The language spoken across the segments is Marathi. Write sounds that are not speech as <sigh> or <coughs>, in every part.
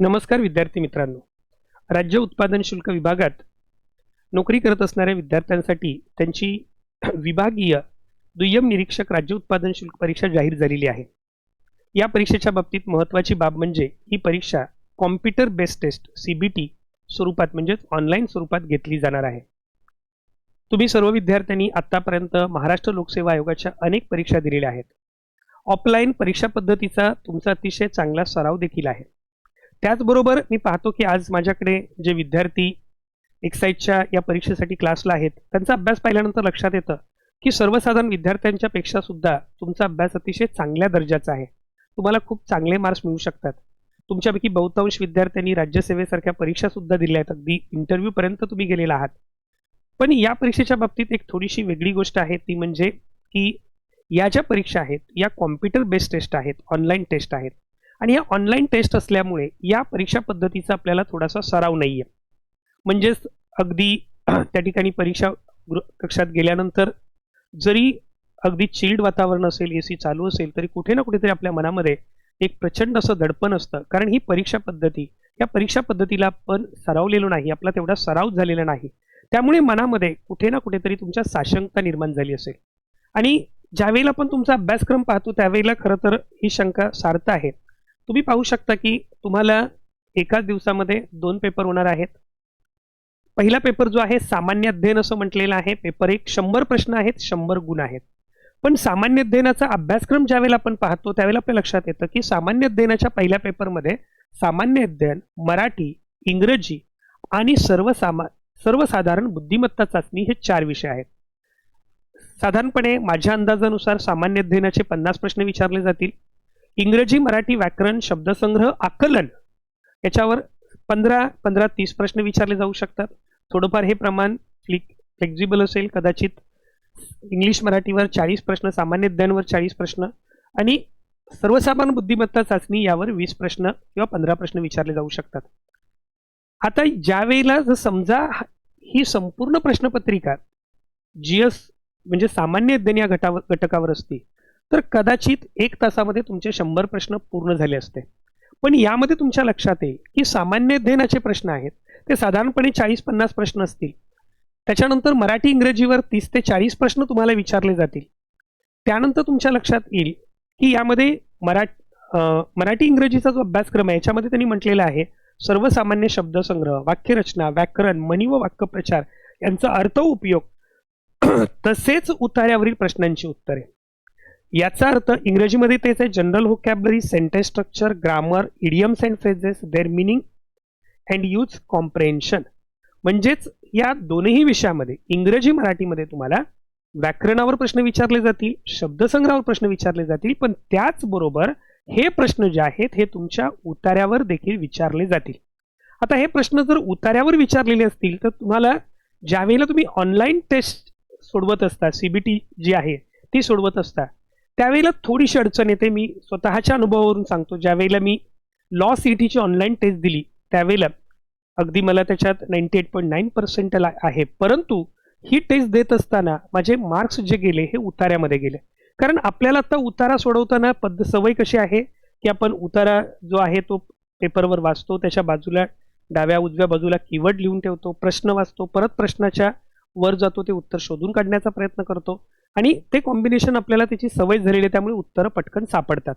नमस्कार विद्यार्थी मित्रांनो. राज्य उत्पादन शुल्क विभागात नोकरी करत असणाऱ्या विद्यार्थ्यांसाठी त्यांची विभागीय दुय्यम निरीक्षक राज्य उत्पादन शुल्क परीक्षा जाहीर झालेली आहे. या परीक्षेच्या बाबतीत महत्त्वाची बाब म्हणजे ही परीक्षा computer based test C B T स्वरूपात म्हणजेच ऑनलाईन स्वरूपात घेतली जाणार आहे. तुम्ही सर्व विद्यार्थ्यांनी आत्तापर्यंत महाराष्ट्र लोकसेवा आयोगाच्या अनेक परीक्षा दिलेल्या आहेत. ऑफलाईन परीक्षा पद्धतीचा तुमचा अतिशय चांगला सराव देखील आहे. त्याचबरोबर मी पाहतो की आज माझ्याकडे जे विद्यार्थी एक्साईजच्या या परीक्षेसाठी क्लासला आहेत त्यांचा अभ्यास पाहिल्यानंतर लक्षात येतं की सर्वसाधारण विद्यार्थ्यांच्या पेक्षा सुद्धा तुमचा अभ्यास अतिशय चांगल्या दर्जाचा आहे. तुम्हाला खूप चांगले मार्क्स मिळू शकतात. तुमच्यापैकी बहुतांश विद्यार्थ्यांनी राज्यसेवेसारख्या परीक्षा सुद्धा दिल्या आहेत. अगदी इंटरव्ह्यूपर्यंत तुम्ही गेलेला आहात. पण या परीक्षेच्या बाबतीत एक थोडीशी वेगळी गोष्ट आहे ती म्हणजे की या ज्या परीक्षा आहेत या कॉम्प्युटर बेस्ड टेस्ट आहेत ऑनलाईन टेस्ट आहेत आणि या ऑनलाईन टेस्ट असल्यामुळे या परीक्षा पद्धतीचा आपल्याला थोडासा सराव नाही आहे म्हणजेच अगदी <clears throat> त्या ठिकाणी परीक्षा कक्षात गेल्यानंतर जरी अगदी चिल्ड वातावरण असेल ए सी चालू असेल तरी कुठे ना कुठेतरी आपल्या मनामध्ये एक प्रचंड असं दडपण असतं. कारण ही परीक्षा पद्धती या परीक्षा पद्धतीला आपण सरावलेलो नाही आपला तेवढा सराव झालेला नाही. त्यामुळे मनामध्ये कुठे ना कुठेतरी तुमच्या साशंकता निर्माण झाली असेल. आणि ज्यावेळेला आपण तुमचा अभ्यासक्रम पाहतो त्यावेळेला खरं तर ही शंका सार्थ आहे. तुम्ही पाहू शकता की तुम्हाला एकाच दिवसामध्ये दोन पेपर होणार आहेत. पहिला पेपर जो आहे सामान्य अध्ययन असं म्हटलेलं आहे. पेपर एक शंभर प्रश्न आहेत शंभर गुण आहेत. पण सामान्य अध्ययनाचा अभ्यासक्रम ज्यावेळेला आपण पाहतो त्यावेळेला आपल्या लक्षात येतं की सामान्य अध्ययनाच्या पहिल्या पेपरमध्ये सामान्य अध्ययन मराठी इंग्रजी आणि सर्वसामा सर्वसाधारण बुद्धिमत्ता चाचणी हे चार विषय आहेत. साधारणपणे माझ्या अंदाजानुसार सामान्य अध्ययनाचे पन्नास प्रश्न विचारले जातील. इंग्रजी मराठी व्याकरण शब्दसंग्रह आकलन याच्यावर पंधरा पंधरा तीस प्रश्न विचारले जाऊ शकतात. थोडंफार हे प्रमाण फ्लिक फ्लेक्झिबल असेल कदाचित इंग्लिश मराठीवर चाळीस प्रश्न सामान्य ज्ञानवर चाळीस प्रश्न आणि सर्वसामान्य बुद्धिमत्ता चाचणी यावर वीस प्रश्न किंवा पंधरा प्रश्न विचारले जाऊ शकतात. आता ज्या वेळेला जर समजा ही संपूर्ण प्रश्नपत्रिका जी एस म्हणजे सामान्य अध्ययन या घटावर घटकावर असती तर कदाचित एक तासामध्ये तुमचे शंभर प्रश्न पूर्ण झाले असते. पण यामध्ये तुमच्या लक्षात येईल की सामान्य अध्ययनाचे प्रश्न आहेत ते साधारणपणे चाळीस पन्नास प्रश्न असतील. त्याच्यानंतर मराठी इंग्रजीवर तीस ते चाळीस प्रश्न तुम्हाला विचारले जातील. त्यानंतर तुमच्या लक्षात येईल की यामध्ये मरा मराठी इंग्रजीचा जो अभ्यासक्रम आहे याच्यामध्ये त्यांनी म्हटलेला आहे सर्वसामान्य शब्दसंग्रह वाक्यरचना व्याकरण मनी व वाक्यप्रचार यांचा अर्थ उपयोग तसेच उतार्यावरील प्रश्नांची उत्तरे. याचा अर्थ इंग्रजीमध्ये तेच आहे general vocabulary sentence structure grammar idioms and phrases their meaning and use comprehension म्हणजेच या दोनही विषयामध्ये इंग्रजी मराठीमध्ये तुम्हाला व्याकरणावर प्रश्न विचारले जातील शब्दसंग्रहावर प्रश्न विचारले जातील पण त्याचबरोबर हे प्रश्न जे आहेत हे तुमच्या उतार्यावर देखील विचारले जातील. आता हे प्रश्न जर उतार्यावर विचारलेले असतील तर तुम्हाला ज्यावेळेला तुम्ही ऑनलाईन टेस्ट सोडवत असता सीबीटी जी आहे ती सोडवत असता त्यावेळेला थोडीशी अडचण येते. मी स्वतःच्या अनुभवावरून सांगतो. ज्यावेळेला मी लॉ सी टीची ऑनलाईन टेस्ट दिली त्यावेळेला अगदी मला त्याच्यात ninety eight point nine percent आहे. परंतु ही टेस्ट देत असताना माझे मार्क्स जे गेले हे उतार्यामध्ये गेले. कारण आपल्याला आता उतारा सोडवताना पद्ध सवय कशी आहे? की आपण उतारा जो आहे तो पेपरवर वाचतो त्याच्या बाजूला डाव्या उजव्या बाजूला कीवर्ड लिहून ठेवतो प्रश्न वाचतो परत प्रश्नाच्या वर जातो ते उत्तर शोधून काढण्याचा प्रयत्न करतो. आणि ते कॉम्बिनेशन आपल्याला त्याची सवय झालेली आहे त्यामुळे उत्तरं पटकन सापडतात.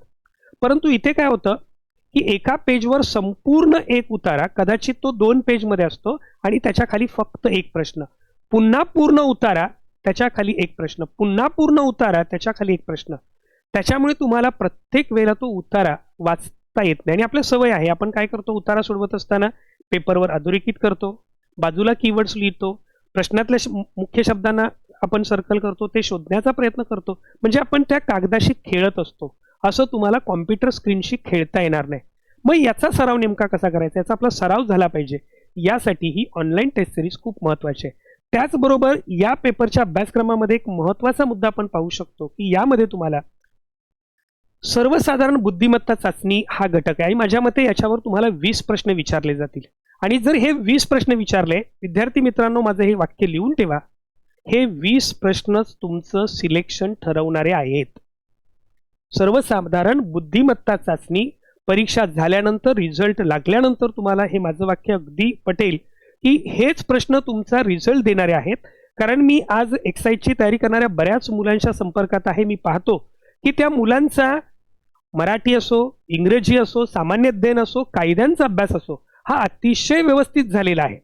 परंतु इथे काय होतं की एका पेजवर संपूर्ण एक उतारा कदाचित तो दोन पेजमध्ये असतो आणि त्याच्याखाली फक्त एक प्रश्न. पुन्हा पूर्ण उतारा त्याच्याखाली एक प्रश्न. पुन्हा पूर्ण उतारा त्याच्याखाली एक प्रश्न. त्याच्यामुळे तुम्हाला प्रत्येक वेळेला तो उतारा वाचता येत नाही. आणि आपल्या सवय आहे. आपण काय करतो उतारा सोडवत असताना पेपरवर अधोरेखित करतो बाजूला कीवर्ड्स लिहितो प्रश्नातल्या मुख्य शब्दांना आपण सर्कल करतो ते शोधण्याचा प्रयत्न करतो. म्हणजे आपण त्या कागदाशी खेळत असतो. असं तुम्हाला कॉम्प्युटर स्क्रीनशी खेळता येणार नाही. मग याचा सराव नेमका कसा करायचा? याचा आपला सराव झाला पाहिजे. यासाठी ही ऑनलाईन टेस्ट सिरीज खूप महत्वाची आहे. त्याचबरोबर या पेपरच्या अभ्यासक्रमामध्ये एक महत्त्वाचा मुद्दा आपण पाहू शकतो की यामध्ये तुम्हाला सर्वसाधारण बुद्धिमत्ता चाचणी हा घटक आहे. आणि माझ्या मते याच्यावर तुम्हाला वीस प्रश्न विचारले जातील. आणि जर हे वीस प्रश्न विचारले विद्यार्थी मित्रांनो माझं हे वाक्य लिहून ठेवा. हे वीस प्रश्नच तुमचं सिलेक्शन ठरवणारे आहेत. सर्वसाधारण बुद्धिमत्ता चाचणी परीक्षा झाल्यानंतर रिझल्ट लागल्यानंतर तुम्हाला हे माझं वाक्य अगदी पटेल की हेच प्रश्न तुमचा रिझल्ट देणारे आहेत. कारण मी आज एक्साईजची तयारी करणाऱ्या बऱ्याच मुलांच्या संपर्कात आहे. मी पाहतो की त्या मुलांचा मराठी असो इंग्रजी असो सामान्य ज्ञान असो कायद्यांचा अभ्यास असो हा अतिशय व्यवस्थित झालेला आहे.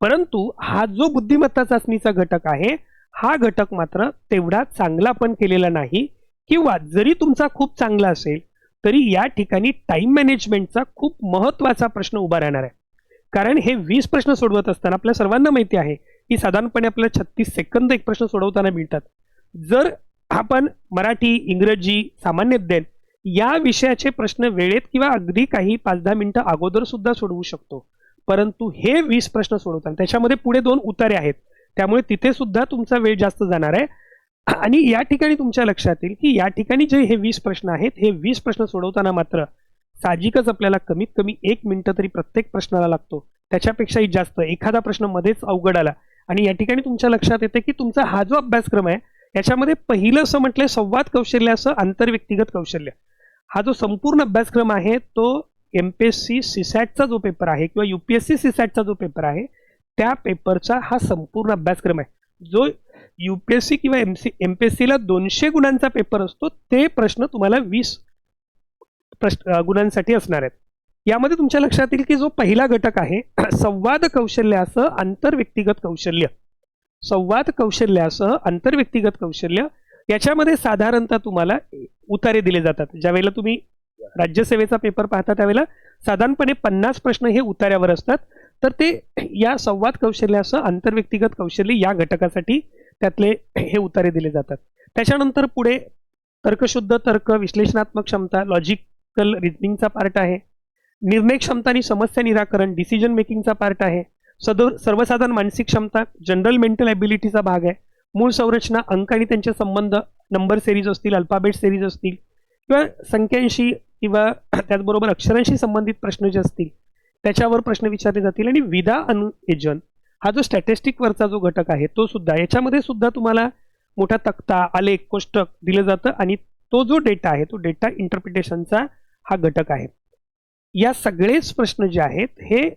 परंतु हा जो बुद्धिमत्ता चाचणीचा घटक आहे हा घटक मात्र तेवढा चांगला पण केलेला नाही किंवा जरी तुमचा खूप चांगला असेल तरी या ठिकाणी टाइम मॅनेजमेंटचा खूप महत्त्वाचा प्रश्न उभा राहणार आहे. कारण हे वीस प्रश्न सोडवत असताना आपल्या सर्वांना माहिती आहे की साधारणपणे आपल्याला छत्तीस सेकंद एक प्रश्न सोडवताना मिळतात. जर आपण मराठी इंग्रजी सामान्य ज्ञान या विषयाचे प्रश्न वेळेत किंवा अगदी काही पाच दहा मिनिटं अगोदर सुद्धा सोडवू शकतो. परंतु हे वीस प्रश्न सोडवताना त्याच्यामध्ये पुढे दोन उतारे आहेत. त्यामुळे तिथे सुद्धा तुमचा वेळ जास्त जाणार आहे. आणि या ठिकाणी तुमच्या लक्षात येईल की या ठिकाणी जे हे वीस प्रश्न आहेत हे वीस प्रश्न सोडवताना मात्र साहजिकच आपल्याला कमीत कमी एक मिनिटं तरी प्रत्येक प्रश्नाला लागतो. त्याच्यापेक्षाही जास्त. एखादा प्रश्न मध्येच अवघड आला आणि या ठिकाणी तुमच्या लक्षात येते की तुमचा हा जो अभ्यासक्रम आहे याच्यामध्ये पहिलं असं म्हटलंय संवाद कौशल्य असं आंतरव्यक्तिगत कौशल्य. हा जो संपूर्ण अभ्यासक्रम आहे तो एम पी एस सी सीसॅटचा जो पेपर आहे किंवा यू पी एस सी सीसॅटचा जो पेपर आहे त्या पेपरचा हा संपूर्ण अभ्यासक्रम आहे. जो युपीएससी किंवा M C M P S सीला दोनशे गुणांचा पेपर असतो ते प्रश्न तुम्हाला वीस प्रश्न गुणांसाठी असणार आहेत. यामध्ये तुमच्या लक्षात येईल की जो पहिला घटक आहे <clears throat> संवाद कौशल्यासह आंतरव्यक्तिगत कौशल्य. संवाद कौशल्यासह आंतरव्यक्तिगत कौशल्य याच्यामध्ये साधारणतः तुम्हाला उतारे दिले जातात. ज्यावेळेला तुम्ही राज्यसेवेचा पेपर पाहता त्यावेळेला साधारणपणे पन्नास प्रश्न हे उतार्यावर असतात. तर ते या संवाद कौशल्यासह आंतरव्यक्तिगत कौशल्य या घटकासाठी त्यातले हे उतारे दिले जातात. त्याच्यानंतर पुढे तर्कशुद्ध तर्क विश्लेषणात्मक क्षमता लॉजिकल रिजनिंगचा पार्ट आहे. निर्णय क्षमता आणि समस्या निराकरण डिसिजन मेकिंगचा पार्ट आहे. सदर सर्वसाधारण मानसिक क्षमता जनरल मेंटल ॲबिलिटीचा भाग आहे. मूळ संरचना अंक आणि त्यांचे संबंध नंबर सिरीज असतील अल्फाबेट सिरीज असतील किंवा संख्यांशी किंवा त्याचबरोबर अक्षरांशी संबंधित प्रश्न जे असतील त्याच्यावर प्रश्न विचारले जातील. आणि विदा अनुयोजन हा जो स्टॅटिस्टिकवरचा जो घटक आहे तो सुद्धा याच्यामध्ये सुद्धा तुम्हाला मोठा तक्ता आलेख कोष्टक दिलं जातं. आणि तो जो डेटा आहे तो डेटा इंटरप्रिटेशनचा हा घटक आहे. या सगळेच प्रश्न जे आहेत हे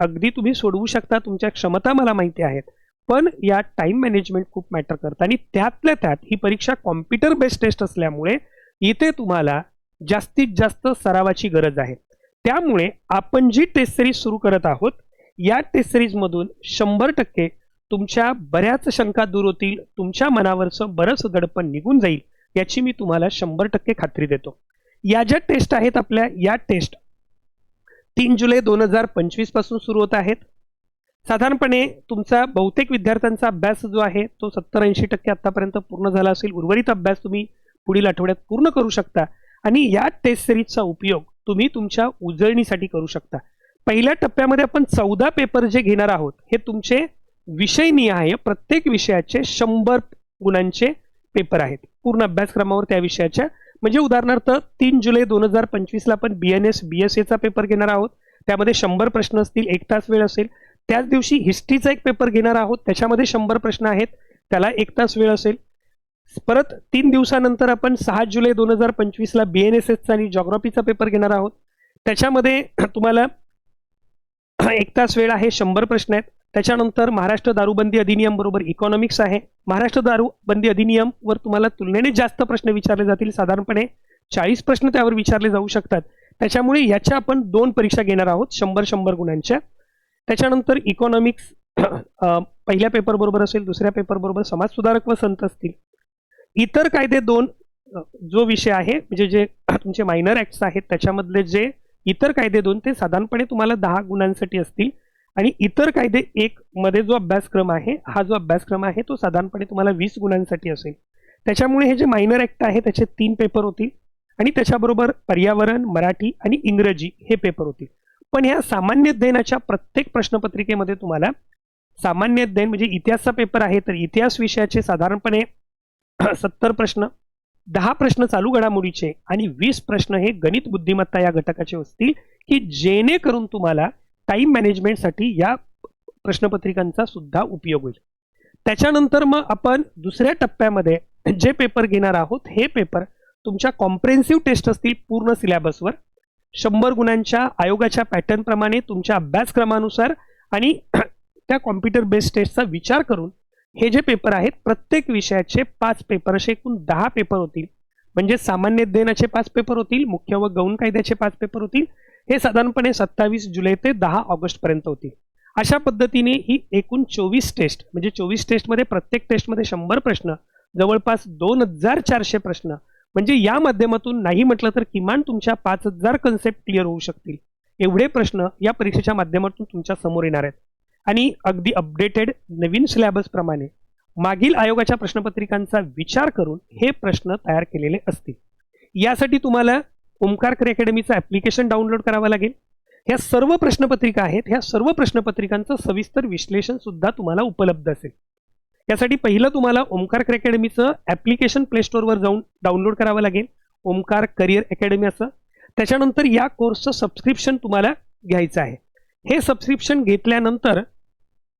अगदी तुम्ही सोडवू शकता. तुमच्या क्षमता मला माहिती आहेत. पण या टाइम मॅनेजमेंट खूप मॅटर करतं. आणि त्यातल्या त्यात ही परीक्षा कॉम्प्युटर बेस्ड टेस्ट असल्यामुळे इथे तुम्हाला जास्तीत जास्त सरावाची गरज आहे. त्यामुळे आपण जी टेस्ट सिरीज सुरू करत आहोत या टेस्ट सिरीजमधून शंभर टक्के तुमच्या बऱ्याच शंका दूर होतील तुमच्या मनावरचं बरंच दडपण निघून जाईल याची मी तुम्हाला शंभर टक्के खात्री देतो. या ज्या टेस्ट आहेत आपल्या या टेस्ट तीन जुलै दोन हजार पंचवीसपासून सुरू होत आहेत. साधारणपणे तुमचा बहुतेक विद्यार्थ्यांचा अभ्यास जो आहे तो सत्तर ऐंशी टक्के आतापर्यंत पूर्ण झाला असेल. उर्वरित अभ्यास तुम्ही पुढील आठवड्यात पूर्ण करू शकता. आणि या टेस्ट सिरीजचा उपयोग तुम्ही तुमच्या उजळणीसाठी करू शकता. पहिल्या टप्प्यामध्ये आपण चौदा पेपर जे घेणार आहोत हे तुमचे विषयनिहाय प्रत्येक विषयाचे शंभर गुणांचे पेपर आहेत. पूर्ण अभ्यासक्रमावर त्या विषयाच्या. म्हणजे उदाहरणार्थ तीन जुलै दोन हजार पंचवीसला आपण B N S B S एचा पेपर घेणार आहोत. त्यामध्ये शंभर प्रश्न असतील एक तास वेळ असेल. त्याच दिवशी हिस्ट्रीचा एक पेपर घेणार आहोत. त्याच्यामध्ये शंभर प्रश्न आहेत. त्याला एक तास वेळ असेल. परत तीन दिवसानंतर आपण सहा जुलै दोन हजार पंचवीसला बी एन एस एसचा आणि जॉग्रॉफीचा पेपर घेणार आहोत. त्याच्यामध्ये तुम्हाला एक तास वेळ आहे शंभर प्रश्न आहेत. त्याच्यानंतर महाराष्ट्र दारूबंदी अधिनियम बरोबर इकॉनॉमिक्स आहे. महाराष्ट्र दारूबंदी अधिनियमवर तुम्हाला तुलनेने जास्त प्रश्न विचारले जातील साधारणपणे चाळीस प्रश्न त्यावर विचारले जाऊ शकतात. त्याच्यामुळे याच्या आपण दोन परीक्षा घेणार आहोत शंभर शंभर गुणांच्या. त्याच्यानंतर इकॉनॉमिक्स पहिल्या पेपर बरोबर असेल दुसऱ्या पेपर बरोबर समाजसुधारक व संत असतील. इतर कायदे दोन जो विषय आहे म्हणजे जे तुमचे मायनर ऍक्ट्स आहेत त्याच्यामधले जे इतर कायदे दोन ते साधारणपणे तुम्हाला दहा गुणांसाठी असतील. आणि इतर कायदे एक मध्ये जो अभ्यासक्रम आहे हा जो अभ्यासक्रम आहे तो साधारणपणे तुम्हाला वीस गुणांसाठी असेल. त्याच्यामुळे हे जे मायनर ऍक्ट आहे त्याचे तीन पेपर होतील. आणि त्याच्याबरोबर पर्यावरण मराठी आणि इंग्रजी हे पेपर होतील. पण ह्या सामान्य अध्ययनाच्या प्रत्येक प्रश्नपत्रिकेमध्ये तुम्हाला सामान्य अध्ययन म्हणजे इतिहासचा पेपर आहे तर इतिहास विषयाचे साधारणपणे <clears throat> सत्तर प्रश्न दहा प्रश्न चालू घडामोडीचे आणि वीस प्रश्न हे गणित बुद्धिमत्ता या घटकाचे असतील की जेणेकरून तुम्हाला टाइम मॅनेजमेंटसाठी या प्रश्नपत्रिकांचा सुद्धा उपयोग होईल. त्याच्यानंतर मग आपण दुसऱ्या टप्प्यामध्ये जे पेपर घेणार आहोत हे पेपर तुमच्या कॉम्प्रेन्सिव्ह टेस्ट असतील पूर्ण सिलेबसवर शंभर गुणांच्या आयोगाच्या पॅटर्नप्रमाणे तुमच्या अभ्यासक्रमानुसार आणि <clears throat> त्या कॉम्प्युटर बेस्ड टेस्टचा विचार करून हे जे पेपर आहेत प्रत्येक विषयाचे पाच पेपर असे एकूण दहा पेपर होतील. म्हणजे सामान्य अध्ययनाचे पाच पेपर होतील मुख्य व गौण कायद्याचे पाच पेपर होतील. हे साधारणपणे सत्तावीस जुलै ते दहा ऑगस्ट पर्यंत होतील. अशा पद्धतीने ही एकूण चोवीस टेस्ट म्हणजे चोवीस टेस्टमध्ये प्रत्येक टेस्टमध्ये शंभर प्रश्न जवळपास दोन हजार चारशे प्रश्न म्हणजे या माध्यमातून नाही म्हटलं तर किमान तुमच्या पाच हजार कन्सेप्ट क्लिअर होऊ शकतील. एवढे प्रश्न या परीक्षेच्या माध्यमातून तुमच्यासमोर येणार आहेत. आणि अगदी अपडेटेड नवीन सिलॅबसप्रमाणे मागील आयोगाच्या प्रश्नपत्रिकांचा विचार करून हे प्रश्न तयार केलेले असतील. यासाठी तुम्हाला ओमकारकर अकॅडमीचं ॲप्लिकेशन डाउनलोड करावं लागेल. ह्या सर्व प्रश्नपत्रिका आहेत. ह्या सर्व प्रश्नपत्रिकांचं सविस्तर विश्लेषण सुद्धा तुम्हाला उपलब्ध असेल. यासाठी पहिलं तुम्हाला ओमकार अकॅडमीचं ॲप्लिकेशन प्ले स्टोअरवर जाऊन डाउनलोड करावं लागेल. ओमकार करिअर अकॅडमी असं त्याच्यानंतर या कोर्सचं सबस्क्रिप्शन तुम्हाला घ्यायचं आहे. हे सबस्क्रिप्शन घेतल्यानंतर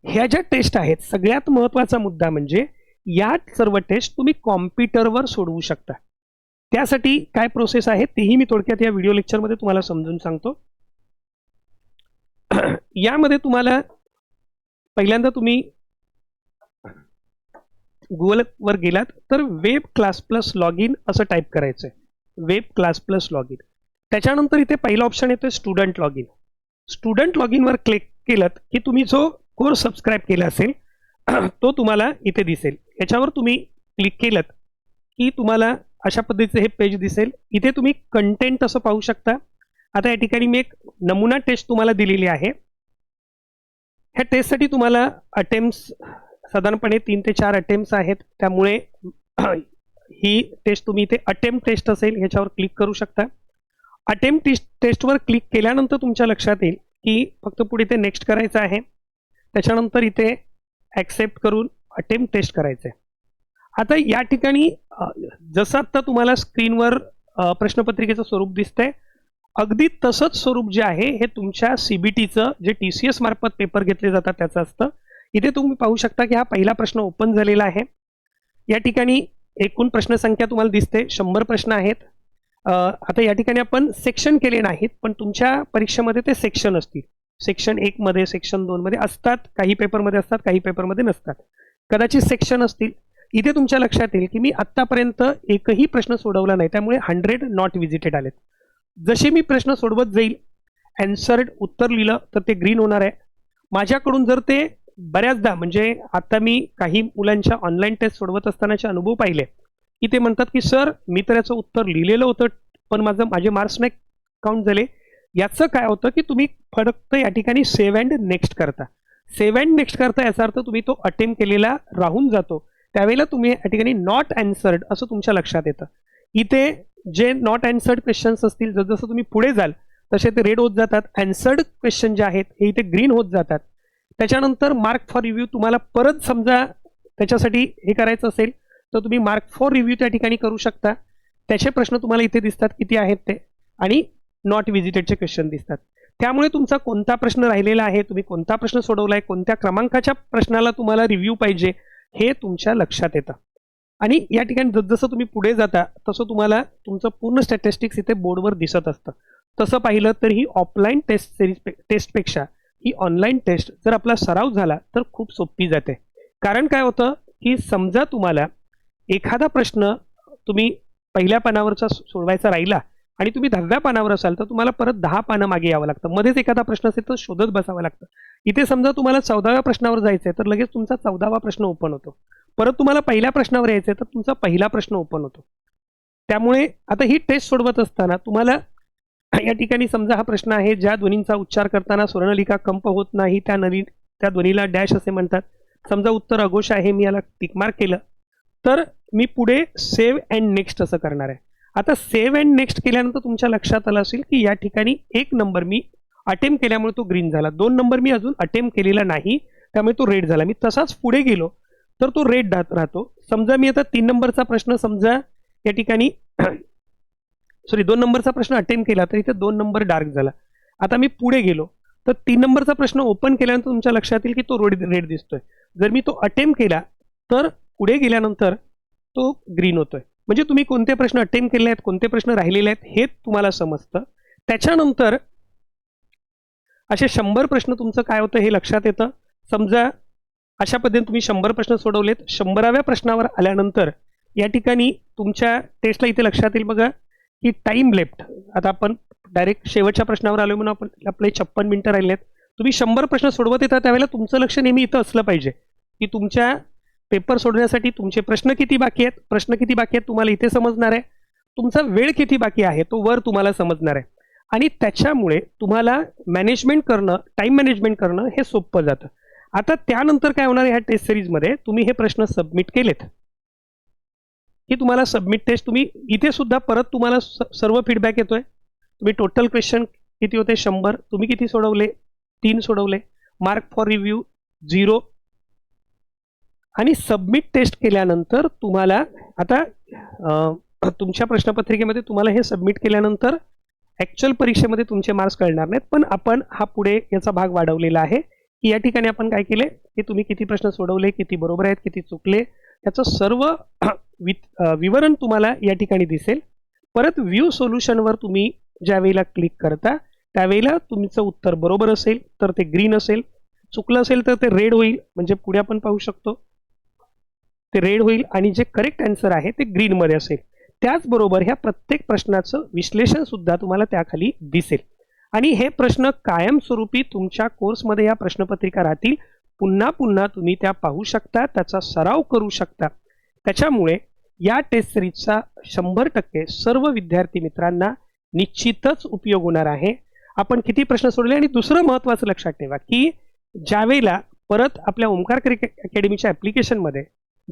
ह्या ज्या टेस्ट आहेत सगळ्यात महत्त्वाचा मुद्दा म्हणजे या सर्व टेस्ट तुम्ही कॉम्प्युटरवर सोडवू शकता. त्यासाठी काय प्रोसेस आहे तेही मी थोडक्यात या व्हिडिओ लेक्चरमध्ये तुम्हाला समजून सांगतो. <clears throat> यामध्ये तुम्हाला पहिल्यांदा तुम्ही गुगलवर गेलात तर web class plus log in असं टाईप करायचं आहे web class plus log in त्याच्यानंतर इथे पहिला ऑप्शन येतो student log in student log इनवर click केलं की तुम्ही जो कोर्स सबस्क्राईब केला असेल <clears throat> तो तुम्हाला इथे दिसेल. याच्यावर तुम्ही क्लिक केलं की तुम्हाला अशा पद्धतीचं हे पेज दिसेल. इथे तुम्ही कंटेंट असं पाहू शकता. आता या ठिकाणी मी एक नमुना टेस्ट तुम्हाला दिलेली आहे. ह्या टेस्टसाठी तुम्हाला अटेम्प्स साधारणपणे तीन ते चार अटेम्प्स आहेत. त्यामुळे <clears throat> ही टेस्ट तुम्ही इथे अटेम्प्ट टेस्ट असेल ह्याच्यावर क्लिक करू शकता. अटेम्प्ट टेस्ट टेस्टवर क्लिक केल्यानंतर तुमच्या लक्षात येईल की फक्त पुढे ते नेक्स्ट करायचं आहे. त्याच्यानंतर इथे ॲक्सेप्ट करून अटेम्प्ट टेस्ट करायचे आता या ठिकाणी जसं आत्ता तुम्हाला स्क्रीनवर प्रश्नपत्रिकेचं स्वरूप दिसतंय अगदी तसंच स्वरूप जे आहे हे तुमच्या सी बी टीचं जे टी सी एस मार्फत पेपर घेतले जातात त्याचं असतं. इथे तुम्ही पाहू शकता की हा पहिला प्रश्न ओपन झालेला आहे. या ठिकाणी एकूण प्रश्नसंख्या तुम्हाला दिसते शंभर प्रश्न आहेत. आता या ठिकाणी आपण सेक्शन केले नाहीत पण तुमच्या परीक्षेमध्ये ते सेक्शन असतील. सेक्शन एकमध्ये सेक्शन दोनमध्ये असतात काही पेपरमध्ये असतात काही पेपरमध्ये नसतात. कदाचित सेक्शन असतील. इथे तुमच्या लक्षात येईल की मी आत्तापर्यंत एकही प्रश्न सोडवला नाही त्यामुळे हंड्रेड नॉट विजिटेड आलेत. जसे मी प्रश्न सोडवत जाईल अँसर्ड उत्तर लिहिलं तर ते ग्रीन होणार आहे. माझ्याकडून जर ते बऱ्याचदा म्हणजे आता मी काही मुलांच्या ऑनलाईन टेस्ट सोडवत असतानाचे अनुभव पाहिले की ते म्हणतात की सर मी तर याचं उत्तर लिहिलेलं होतं पण माझं माझे मार्क्स नाही काउंट झाले. याचं काय होतं की तुम्ही फक्त या ठिकाणी सेव्ह अँड नेक्स्ट करता. सेव्ह अँड नेक्स्ट करता याचा अर्थ तुम्ही तो अटेम्प्ट केलेला राहून जातो. त्यावेळेला तुम्ही या ठिकाणी नॉट अँसर्ड असं तुमच्या लक्षात येतं. इथे जे नॉट अँसर्ड क्वेश्चन्स असतील जसं तुम्ही पुढे जाल तसे ते रेड होत जातात. अँसर्ड क्वेश्चन जे आहेत हे इथे ग्रीन होत जातात. त्याच्यानंतर मार्क फॉर रिव्ह्यू तुम्हाला परत समजा त्याच्यासाठी हे करायचं असेल तर तुम्ही मार्क फॉर रिव्ह्यू त्या ठिकाणी करू शकता. त्याचे प्रश्न तुम्हाला इथे दिसतात किती आहेत ते. आणि नॉट विजिटेडचे क्वेश्चन दिसतात. त्यामुळे तुमचा कोणता प्रश्न राहिलेला आहे तुम्ही कोणता प्रश्न सोडवलाय कोणत्या क्रमांकाच्या प्रश्नाला तुम्हाला रिव्ह्यू पाहिजे हे तुमच्या लक्षात येतं. आणि या ठिकाणी जसजसं तुम्ही पुढे जाता तसं तुम्हाला तुमचं पूर्ण स्टॅटिस्टिक्स इथे बोर्डवर दिसत असतं. तसं पाहिलं तर ही ऑफलाईन टेस्ट सिरीज टेस्टपेक्षा ही ऑनलाईन टेस्ट जर आपला सराव झाला तर खूप सोपी जाते. कारण काय होतं की समजा तुम्हाला एखादा प्रश्न तुम्ही पहिल्या पानावरचा सोडवायचा राहिला आणि तुम्ही दहाव्या पानावर असाल तर तुम्हाला परत दहा पानं मागे यावं लागतं. मध्येच एखादा प्रश्न असेल तर शोधत बसावं लागतं. इथे समजा तुम्हाला चौदाव्या प्रश्नावर जायचं आहे तर लगेच तुमचा चौदावा प्रश्न ओपन होतो. परत तुम्हाला पहिल्या प्रश्नावर यायचं आहे तर तुमचा पहिला प्रश्न ओपन होतो. त्यामुळे आता ही टेस्ट सोडवत असताना तुम्हाला या ठिकाणी समजा हा प्रश्न आहे ज्या ध्वनींचा उच्चार करताना स्वर्णलिका कंप होत नाही त्या नली त्या ध्वनीला डॅश असे म्हणतात. समजा उत्तर अघोष आहे मी याला टिकमार्क केलं तर मी पुढे सेव्ह अँड नेक्स्ट असं करणार आहे. आता सेव्ह अँड नेक्स्ट केल्यानंतर तुमच्या लक्षात आलं असेल की या ठिकाणी एक नंबर मी अटेम्प्ट केल्यामुळे तो ग्रीन झाला. दोन नंबर मी अजून अटेम्प्ट केलेला नाही त्यामुळे तो रेड झाला. मी तसाच पुढे गेलो तर तो रेड राहतो समजा मी आता तीन नंबरचा प्रश्न समजा या ठिकाणी <clears throat> सॉरी दोन नंबरचा प्रश्न अटेम्प्ट केला तर इथे दोन नंबर डार्क झाला. आता मी पुढे गेलो तर तीन नंबरचा प्रश्न ओपन केल्यानंतर तुमच्या लक्षात येईल की तो रोड रेड दिसतोय. जर मी तो अटेम्प्ट केला तर पुढे गेल्यानंतर तो ग्रीन होतोय. म्हणजे तुम्ही कोणते प्रश्न अटेम्प्ट केले आहेत कोणते प्रश्न राहिलेले आहेत हे तुम्हाला समजतं. त्याच्यानंतर असे शंभर प्रश्न तुमचं काय होतं हे लक्षात येतं. समजा अशा पद्धतीने तुम्ही शंभर प्रश्न सोडवलेत. शंभराव्या प्रश्नावर आल्यानंतर या ठिकाणी तुमच्या टेस्टला इथे लक्षात येईल बघा की टाइम लेफ्ट आता आपण डायरेक्ट शेवटच्या प्रश्नावर आलो म्हणून आपण आपले छप्पन मिनटं राहिले आहेत तुम्ही शंभर प्रश्न सोडवत येतात त्यावेळेला तुमचं लक्ष नेहमी इथं असलं पाहिजे. की तुमच्या पेपर सोडण्यासाठी तुमचे प्रश्न किती बाकी आहेत? प्रश्न किती बाकी आहेत तुम्हाला इथे समजणार आहे. तुमचा वेळ किती बाकी आहे तो वर तुम्हाला समजणार आहे. आणि त्याच्यामुळे तुम्हाला मॅनेजमेंट करणं टाइम मॅनेजमेंट करणं हे सोपं जातं. आता त्यानंतर काय होणार आहे ह्या टेस्ट सिरीजमध्ये तुम्ही हे प्रश्न सबमिट केलेत. की तुम्हाला सबमिट टेस्ट तुम्ही इथे सुद्धा परत तुम्हाला सर्व फीडबॅक येतोय. तुम्ही टोटल क्वेश्चन किती होते? शंभर. तुम्ही किती सोडवले? तीन सोडवले. मार्क फॉर रिव्ह्यू झिरो आणि सबमिट टेस्ट केल्यानंतर तुम्हाला आता तुमच्या प्रश्नपत्रिकेमध्ये तुम्हाला हे सबमिट केल्यानंतर ॲक्च्युअल परीक्षेमध्ये तुमचे मार्क्स कळणार नाहीत. पण आपण हा पुढे याचा भाग वाढवलेला आहे. की या ठिकाणी आपण काय केले? की तुम्ही किती प्रश्न सोडवले किती बरोबर आहेत किती चुकले याचं सर्व <clears throat> वि विवरण तुम्हाला या ठिकाणी दिसेल. परत व्ह्यू सोल्युशनवर तुम्ही ज्या वेळेला क्लिक करता त्यावेळेला तुमचं उत्तर बरोबर असेल तर ते ग्रीन असेल. चुकलं असेल तर ते रेड होईल. म्हणजे पुढे आपण पाहू शकतो. ते रेड होईल आणि जे करेक्ट आन्सर आहे ते ग्रीनमध्ये असेल. त्याचबरोबर ह्या प्रत्येक प्रश्नाचं विश्लेषण सुद्धा तुम्हाला त्याखाली दिसेल. आणि हे प्रश्न कायमस्वरूपी तुमच्या कोर्समध्ये या प्रश्नपत्रिका राहतील. पुन्हा पुन्हा तुम्ही त्या पाहू शकता त्याचा सराव करू शकता. त्याच्यामुळे या टेस्ट सिरीजचा शंभर टक्के सर्व विद्यार्थी मित्रांना निश्चितच उपयोग होणार आहे. आपण किती प्रश्न सोडले? आणि दुसरं महत्त्वाचं लक्षात ठेवा की ज्यावेळेला परत आपल्या ओंकार क्रिकेट अकॅडमीच्या ॲप्लिकेशनमध्ये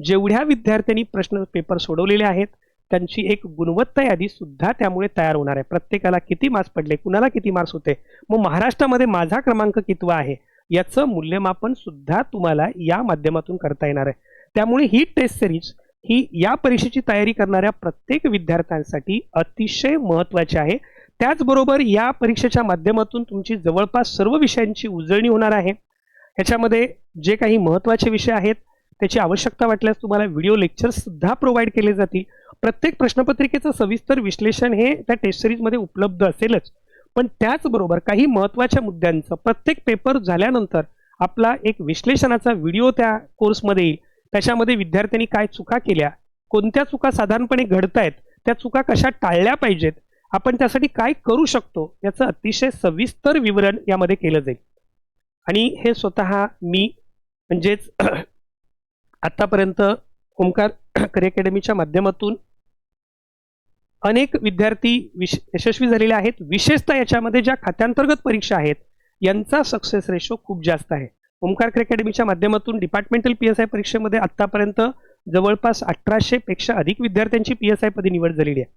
जेवढ्या विद्यार्थ्यांनी प्रश्न पेपर सोडवलेले आहेत त्यांची एक गुणवत्ता यादी सुद्धा त्यामुळे तयार होणार आहे. प्रत्येकाला किती मार्क्स पडले कुणाला किती मार्क्स होते? मग महाराष्ट्रामध्ये माझा क्रमांक कितवा आहे? याचं मूल्यमापन सुद्धा तुम्हाला या माध्यमातून करता येणार आहे. त्यामुळे ही टेस्ट सिरीज ही या परीक्षेची तयारी करणाऱ्या प्रत्येक विद्यार्थ्यांसाठी अतिशय महत्त्वाची आहे. त्याचबरोबर या परीक्षेच्या माध्यमातून तुमची जवळपास सर्व विषयांची उजळणी होणार आहे. ह्याच्यामध्ये जे काही महत्त्वाचे विषय आहेत त्याची आवश्यकता वाटल्यास तुम्हाला व्हिडिओ लेक्चरसुद्धा प्रोव्हाइड केले जातील. प्रत्येक प्रश्नपत्रिकेचं सविस्तर विश्लेषण हे त्या टेस्ट सिरीजमध्ये उपलब्ध असेलच. पण त्याचबरोबर काही महत्त्वाच्या मुद्द्यांचं प्रत्येक पेपर झाल्यानंतर आपला एक विश्लेषणाचा व्हिडिओ त्या कोर्समध्ये येईल. त्याच्यामध्ये विद्यार्थ्यांनी काय चुका केल्या कोणत्या चुका साधारणपणे घडतायत त्या चुका कशा टाळल्या पाहिजेत आपण त्यासाठी काय करू शकतो याचं अतिशय सविस्तर विवरण यामध्ये केलं जाईल. आणि हे स्वतः मी म्हणजेच आतापर्यंत ओंकार <coughs> करी अकॅडमीच्या माध्यमातून अनेक विद्यार्थी विश यशस्वी झालेले आहेत. विशेषतः याच्यामध्ये ज्या खात्यांतर्गत परीक्षा आहेत यांचा सक्सेस रेशो खूप जास्त आहे. ओंकार क्रिकेट अकॅडमीच्या माध्यमातून डिपार्टमेंटल पी एस आय परीक्षेमध्ये आत्तापर्यंत जवळपास अठराशे पेक्षा अधिक विद्यार्थ्यांची पी एस आयपदी निवड झालेली आहे.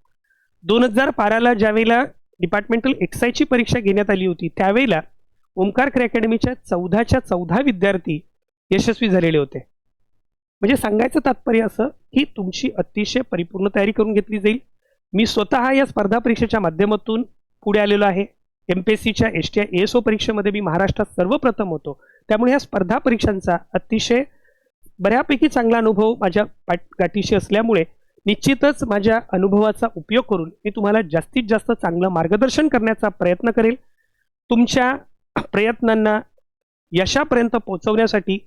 दोन हजार बाराला ज्यावेळेला डिपार्टमेंटल एक्सायची परीक्षा घेण्यात आली होती त्यावेळेला ओंकार क्रिकेट अकॅडमीच्या चौदाच्या चौदा विद्यार्थी यशस्वी झालेले होते. म्हणजे सांगायचं तात्पर्य असं की तुमची अतिशय परिपूर्ण तयारी करून घेतली जाईल. मी स्वतः या स्पर्धा परीक्षेच्या माध्यमातून पुढे आलेलो आहे. एम पी एस सीच्या S T I S O परीक्षेमध्ये मी महाराष्ट्रात सर्वप्रथम होतो. त्यामुळे ह्या स्पर्धा परीक्षांचा अतिशय बऱ्यापैकी चांगला अनुभव माझ्या पाठ गाठीशी असल्यामुळे निश्चितच माझ्या अनुभवाचा उपयोग करून मी तुम्हाला जास्तीत जास्त चांगलं मार्गदर्शन करण्याचा प्रयत्न करेल. तुमच्या प्रयत्नांना यशापर्यंत पोहोचवण्यासाठी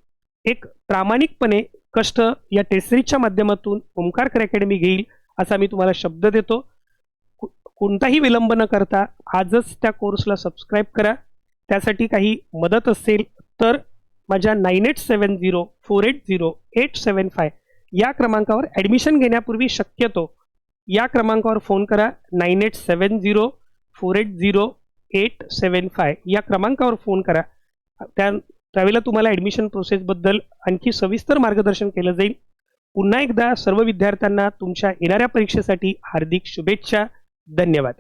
एक प्रामाणिकपणे कष्ट या टेस्टरीजच्या माध्यमातून ओंकार कर अकॅडमी घेईल असा मी तुम्हाला शब्द देतो. कोणताही विलंब न करता आजच त्या कोर्सला सबस्क्राईब करा. त्यासाठी काही मदत असेल तर माझ्या nine eight seven zero four eight zero eight seven five या क्रमांकावर ॲडमिशन घेण्यापूर्वी शक्यतो या क्रमांकावर फोन करा. Nine eight seven zero four eight zero eight seven five या क्रमांकावर फोन करा. त्या त्यावेळेला तुम्हाला ॲडमिशन प्रोसेसबद्दल आणखी सविस्तर मार्गदर्शन केलं जाईल. पुन्हा एकदा सर्व विद्यार्थ्यांना तुमच्या येणाऱ्या परीक्षेसाठी हार्दिक शुभेच्छा. धन्यवाद.